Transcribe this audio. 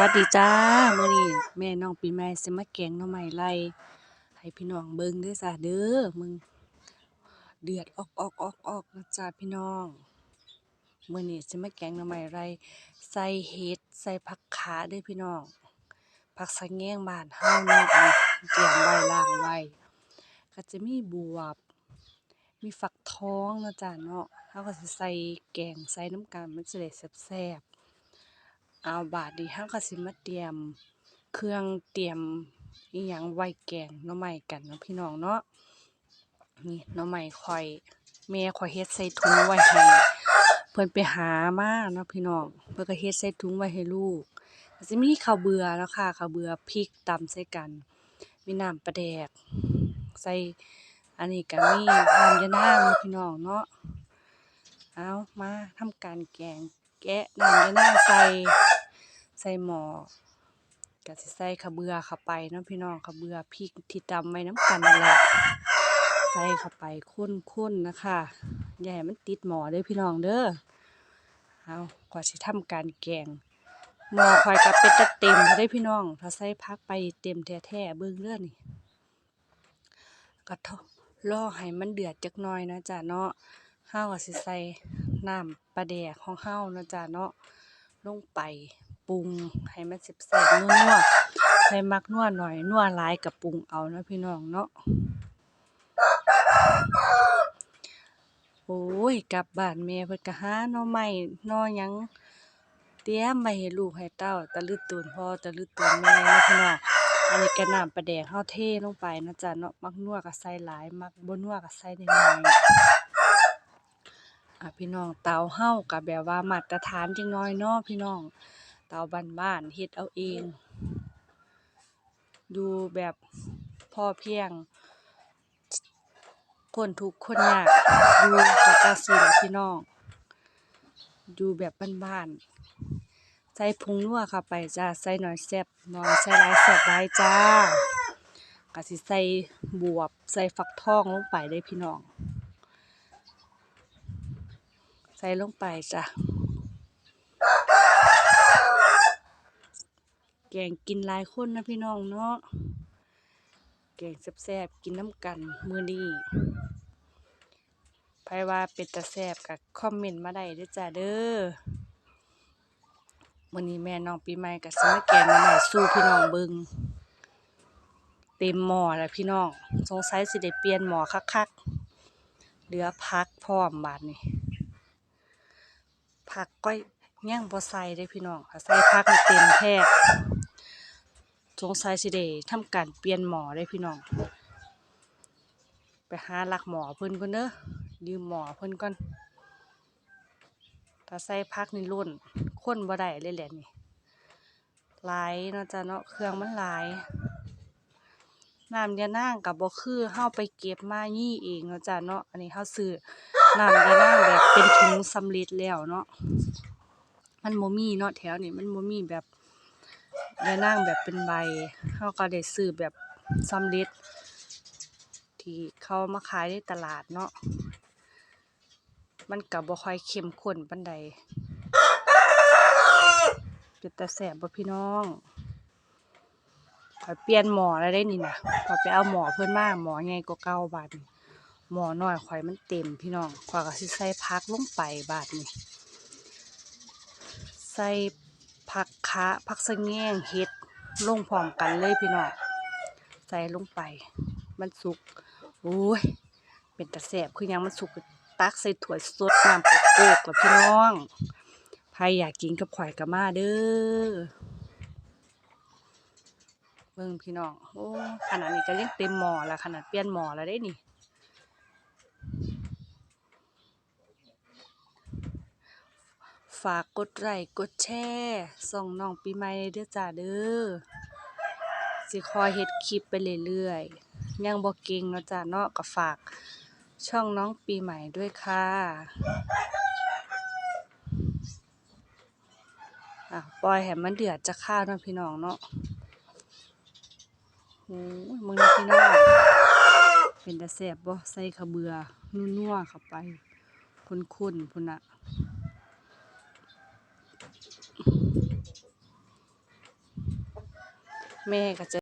วัสดีจ้ามื้อนี้แม่น้องปีใหม่สิมาแกงหน่อไม้ไล่ให้พี่น้องเบิ่งเด้อจ้าเด้อมึงเดือดออกๆๆๆนะจ้าพี่น้องมื้อนี้สิมาแกงหน่อไม้ไล่ใส่เห็ดใส่ผักขาเด้อพี่น้องผักสะแงงบ้านเฮาเนาะนี่เตรียมไว้ล้างไว้ก็จะมีบวบ มีฟักทองนะจ้าเนาะเฮาก็สิใส่แกงใส่น้ำกันมันสิได้แซ่บๆ เอาบาดนี้เฮาก็สิมาเตรียมเครื่องเตรียมอิหยังไว้แกงหน่อไม้กันเนาะพี่น้องเนาะนี่หน่อไม้ข้อยแม่ข้อยเฮ็ดใส่ถุงไว้ให้เพิ่นไปหามาเนาะพี่น้องเพิ่นก็เฮ็ดใส่ถุงไว้ให้ลูกก็สิมีข้าวเบื่อเนาะค่ะข้าวเบื่อพริกตำใส่กัน มีน้ำปลาแดก ใส่อันนี้ก็มีน้ำยะนางเนาะพี่น้องเนาะเอามาทำการแกง แกะน้ำยะนาใส่ใส่หมอก็สิใส่ข้าวเบือเข้าไปเนาะพี่น้องข้าวเบือพริกที่ตำไว้น้ำกันนั่นแหละใส่เข้าไปคนๆนะคะอย่าให้มันติดหมอเด้อพี่น้องเด้อเอากว่าสิทำการแกงหม้อข้อยก็เป็นตาเต็มเด้พี่น้อง ถ้าใส่ผักไปเต็มแท้ๆเบิ่งเด้อนี่ก็ทอรอให้มันเดือดจักหน่อยนะจ้ะเนาะเฮาก็สิใส่ น้ำปลาแดกของเฮาเนาะจ้ะเนาะลงไปปรุงให้มันแซ่บๆนัวๆใครมักนัวหน่อยนัวหลายก็ปรุงเอาเนาะพี่น้องเนาะโอ้ยกลับบ้านแม่เพิ่นก็หาหน่อไม้หน่อหยังเตรียมไว้ให้ลูกให้เต้าตะลึดตูนพ่อตะลึดตูนแม่นะพี่น้องอันนี้ก็น้ำปลาแดกเฮาเทลงไปนะจ๊ะเนาะมักนัวก็ใส่หลาย มักบ่นัวก็ใส่น้อย อะพี่น้องเตาเฮาก็แบบว่ามาตรฐานจักหน่อยเนาะพี่น้อง เตาบ้านๆเฮ็ดเอาเอง ดูแบบพอเพียง คนทุกคนยากอยู่ก็จั่งซี้ล่ะพี่น้องอยู่แบบบ้านๆใส่ผงนัวเข้าไปจ้าใส่น้อยแซ่บน้อยใส่ลายแซ่บลายจ้าก็สิใส่บวบใส่ฟักทองลงไปเด้พี่น้อง ใส่ลงไปจ้ะ แกงกินหลายคนนะพี่น้องเนาะ แกงแซ่บๆกินน้ำกันมือนี้ไผว่าเป็นตาแซ่บก็คอมเมนต์มาได้ด้อจ้าเด้อมื้อนี้แม่น้องปีใหม่ก็สิมาแกงหน่อไม้สู่พี่น้องเบิงเต็มหม้อแล้วพี่น้อง สงสัยสิได้เปลี่ยนหม้อคักๆ เหลือผักพร้อมบาดนี้ ผักก็ยังบ่ใส่เด้พี่น้องถ้าใส่ผักนี่เต็มแท้สงสัยสิได้ทำการเปลี่ยนหมอได้พี่น้อง ไปหาหลักหมอเพิ่นก่อนเด้อยืมหมอเพิ่นก่อนถ้าใส่ผักนี่ล้นคนบ่ได้เลยแหละนี่หลายเนาะจ้ะเนาะเครื่องมันหลายน้ำยานางก็บ่คือเฮาไปเก็บมายี่เองเนาะจ้ะเนาะอันนี้เฮาซื้อ น้ำยานางแบบเป็นถุงสำเร็จแล้วเนาะมันบ่มีเนาะแถวนี้มันบ่มีแบบยานางแบบเป็นใบเฮาก็ได้ซื้อแบบสำเร็จที่เขามาขายในตลาดเนาะมันก็บ่ค่อยเข้มข้นปานใดเป็นตาแซ่บบ่พี่น้องขอเปลี่ยนหมอแล้วเด้นี่นะขอไปเอาหมอเพิ่อนมาหมอใหญ่กว่าเก่าบาดนี้ หม้อน้อยข้อยมันเต็มพี่น้องข้อยก็สิใส่ผักลงไปบาดนี้ใส่ผักคะผักสะแง่งเห็ดลงพร้อมกันเลยพี่น้องใส่ลงไป มันสุกโอ้ยเป็นตาแซ่บคือยังมันสุกตักใส่ถ้วยสดน้ำโกกๆแล้วพี่น้องใครอยากกินกับข่อยก็มาเด้อเบิ่งพี่น้องโอ้ขนาดนี้ก็ยังเต็มหมอแล้วขนาดเปลี่ยนหมอแล้วเด้นี่ ฝากกดไลค์กดแชร์ส่องน้องปีใหม่เด้อจ้าเด้อสิคอยเฮ็ดคลิปไปเรื่อยๆยังบ่เก่งเนาะจ้าเนาะก็ฝากช่องน้องปีใหม่ด้วยค่ะอะปล่อยให้มันเดือดจะข้าเนาะพี่น้องเนาะโอ้ยมึงนี่พี่น้องเป็นตาแซ่บบ่ใส่ข้าวเบื่อนัวๆเข้าไปข้นๆพุ่นน่ะ แม่ก็จะ